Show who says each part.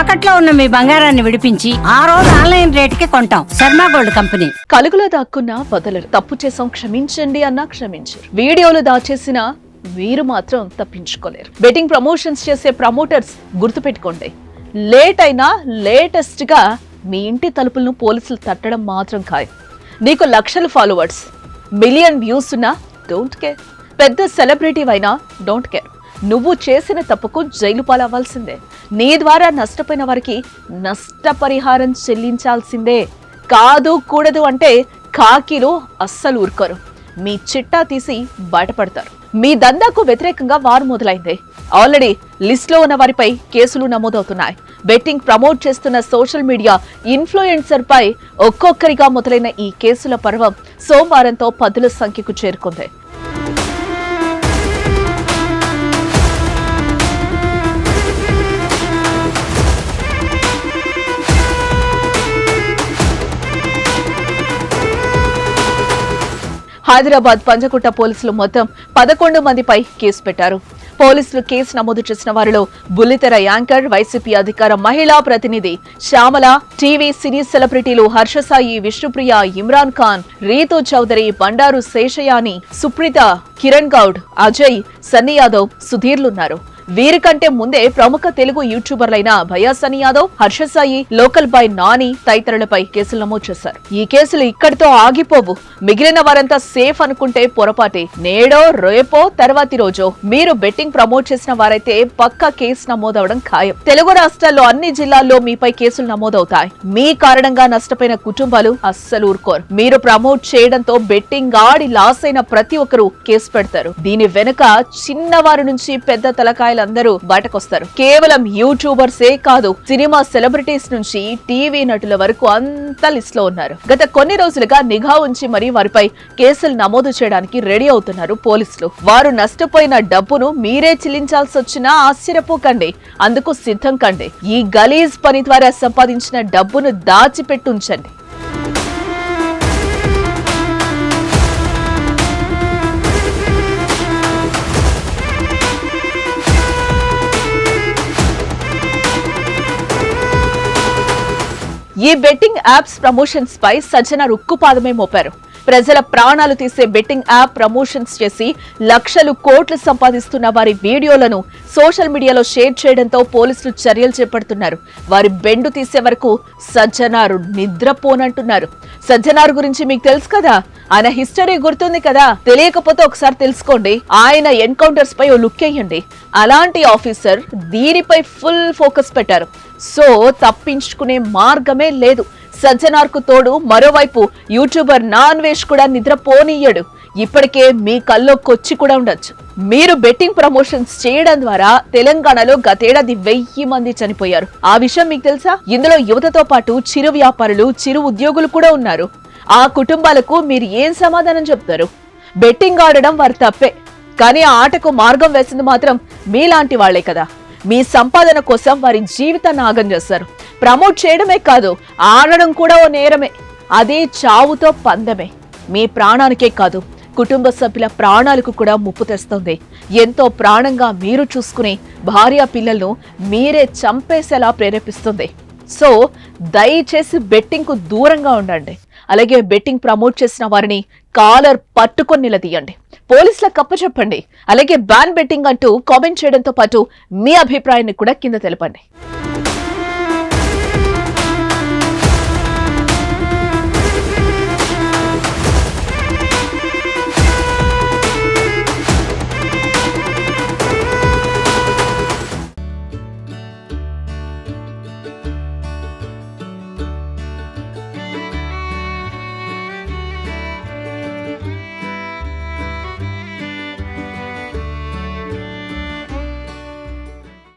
Speaker 1: తాకట్లో ఉన్న మీ బంగారాన్ని విడిపించి ఆ రోజు ఆన్లైన్ రేటుకి కొంటాం. Sharma gold company.
Speaker 2: కలుగులో దాక్కున్న వదలరు. తప్పు చేసాం క్షమించండి అన్నా క్షమించరు. వీడియోలు దాచేసిన వీరు మాత్రం తప్పించుకోలేరు. బెట్టింగ్ ప్రమోషన్స్ చేసే ప్రమోటర్స్ గుర్తుపెట్టుకోండి. లేట్ అయినా లేటెస్ట్గా మీ ఇంటి తలుపులను పోలీసులు తట్టడం మాత్రం ఖాయం. నీకు లక్షల ఫాలోవర్స్. మిలియన్ వ్యూస్ ఉన్నా డోంట్ కేర్. పెద్ద సెలబ్రిటీ అయినా డోంట్ కేర్. నువ్వు చేసిన తప్పుకు జైలు పాలవ్వాల్సిందే. నీ ద్వారా నష్టపోయిన వారికి నష్టపరిహారం చెల్లించాల్సిందే. కాదు కూడదు అంటే కాకిలు అస్సలు ఊరుకోరు. మీ చిట్టా తీసి బయటపడతారు. మీ దందాకు వ్యతిరేకంగా వారు మొదలైంది. ఆల్రెడీ లిస్ట్లో ఉన్న వారిపై కేసులు నమోదవుతున్నాయి. బెట్టింగ్ ప్రమోట్ చేస్తున్న సోషల్ మీడియా ఇన్ఫ్లుయెన్సర్ పై ఒక్కొక్కరిగా మొదలైన ఈ కేసుల పర్వం సోమవారంతో పదుల సంఖ్యకు చేరుకుంది. హైదరాబాద్ పంజకుట్ట పోలీసులు మొత్తం పదకొండు మందిపై కేసు పెట్టారు. పోలీసులు కేసు నమోదు చేసిన వారిలో బుల్లితెర యాంకర్ వైసీపీ అధికార మహిళా ప్రతినిధి శ్యామల టీవీ సినీ సెలబ్రిటీలు హర్షసాయి విష్ణుప్రియ ఇమ్రాన్ ఖాన్ రీతు చౌదరి బండారు శేషయాని సుప్రీత కిరణ్ గౌడ్ అజయ్ సన్నీ యాదవ్ సుధీర్లున్నారు. వీరికంటే ముందే ప్రముఖ తెలుగు యూట్యూబర్లైన భయాసని యాదవ్ హర్షసాయి లోకల్ బాయ్ నాని తదితరులపై కేసులు నమోదు చేశారు. ఈ కేసులు ఇక్కడితో ఆగిపోవు. మిగిలిన వారంతా సేఫ్ అనుకుంటే పొరపాటే. నేడో రేపో తర్వాతి రోజు మీరు బెట్టింగ్ ప్రమోట్ చేసిన వారైతే పక్కా కేసు నమోదవడం ఖాయం. తెలుగు రాష్ట్రాల్లో అన్ని జిల్లాల్లో మీపై కేసులు నమోదవుతాయి. మీ కారణంగా నష్టపోయిన కుటుంబాలు అస్సలు ఊరుకోరు. మీరు ప్రమోట్ చేయడంతో బెట్టింగ్ ఆడి లాస్ అయిన ప్రతి ఒక్కరూ కేసు పెడతారు. దీని వెనుక చిన్నవారి నుంచి పెద్ద వాళ్ళందరూ బయటకొస్తారు. కేవలం యూట్యూబర్సే కాదు సినిమా సెలబ్రిటీస్ నుంచి టీవీ నటుల వరకు అంతా లిస్ట్లో ఉన్నారు. గత కొన్ని రోజులుగా నిఘా ఉంచి మరీ వారిపై కేసులు నమోదు చేయడానికి రెడీ అవుతున్నారు పోలీసులు. వారు నష్టపోయిన డబ్బును మీరే చెల్లించాల్సి వచ్చినా ఆశ్చర్యపోకండి. అందుకు సిద్ధం కండి. ఈ గలీజ్ పని ద్వారా సంపాదించిన డబ్బును దాచిపెట్టుంచండి. ఈ బెట్టింగ్ యాప్స్ ప్రమోషన్స్ పై సజ్జన రుక్కుపాదమే మోపారు. ప్రజల ప్రాణాలు తీసే బెట్టింగ్ యాప్ ప్రమోషన్స్ చేసి లక్షలు కోట్లు సంపాదిస్తున్న వారి వీడియోలను సోషల్ మీడియాలో షేర్ చేయడంతో పోలీసులు చర్యలు చేపడుతున్నారు. వారి బెండు తీసే వరకు సజ్జనారు నిద్రపోనంటున్నారు. సజ్జనారు గురించి మీకు తెలుసు కదా? ఆయన హిస్టరీ గుర్తుంది కదా? తెలియకపోతే ఒకసారి తెలుసుకోండి. ఆయన ఎన్కౌంటర్స్ పై ఓ లుక్ వేయండి. అలాంటి ఆఫీసర్ దీనిపై ఫుల్ ఫోకస్ పెట్టారు. సో తప్పించుకునే మార్గమే లేదు. సజ్జనార్కు తోడు మరోవైపు యూట్యూబర్ నాన్ వేష్ కూడా నిద్రపోనీయడు. ఇప్పటికే మీ కల్లో కొచ్చి కూడా ఉండొచ్చు. మీరు బెట్టింగ్ ప్రమోషన్స్ చేయడం ద్వారా తెలంగాణలో గతేడాది వెయ్యి మంది చనిపోయారు. ఆ విషయం మీకు తెలుసా? ఇందులో యువతతో పాటు చిరు వ్యాపారులు చిరు ఉద్యోగులు కూడా ఉన్నారు. ఆ కుటుంబాలకు మీరు ఏం సమాధానం చెప్తారు? బెట్టింగ్ ఆడడం వారి తప్పే. కానీ ఆ ఆటకు మార్గం వేసింది మాత్రం మీలాంటి వాళ్ళే కదా. మీ సంపాదన కోసం వారి జీవితాన్ని ఆగం చేస్తారు ప్రమోట్ చేయడమే కాదు ఆడడం కూడా ఓ నేరమే. అదే చావుతో పందమే. మీ ప్రాణానికే కాదు కుటుంబ సభ్యుల ప్రాణాలకు కూడా ముప్పు తెస్తుంది. ఎంతో ప్రాణంగా మీరు చూసుకునే భార్య పిల్లలను మీరే చంపేసేలా ప్రేరేపిస్తుంది. సో దయచేసి బెట్టింగ్కు దూరంగా ఉండండి. అలాగే బెట్టింగ్ ప్రమోట్ చేసిన వారిని కాలర్ పట్టుకొని నిలదీయండి. పోలీసులకు కప్పచెప్పండి అలాగే బ్యాన్ బెట్టింగ్ అంటూ కామెంట్ చేయడంతో పాటు మీ అభిప్రాయాన్ని కూడా కింద తెలపండి.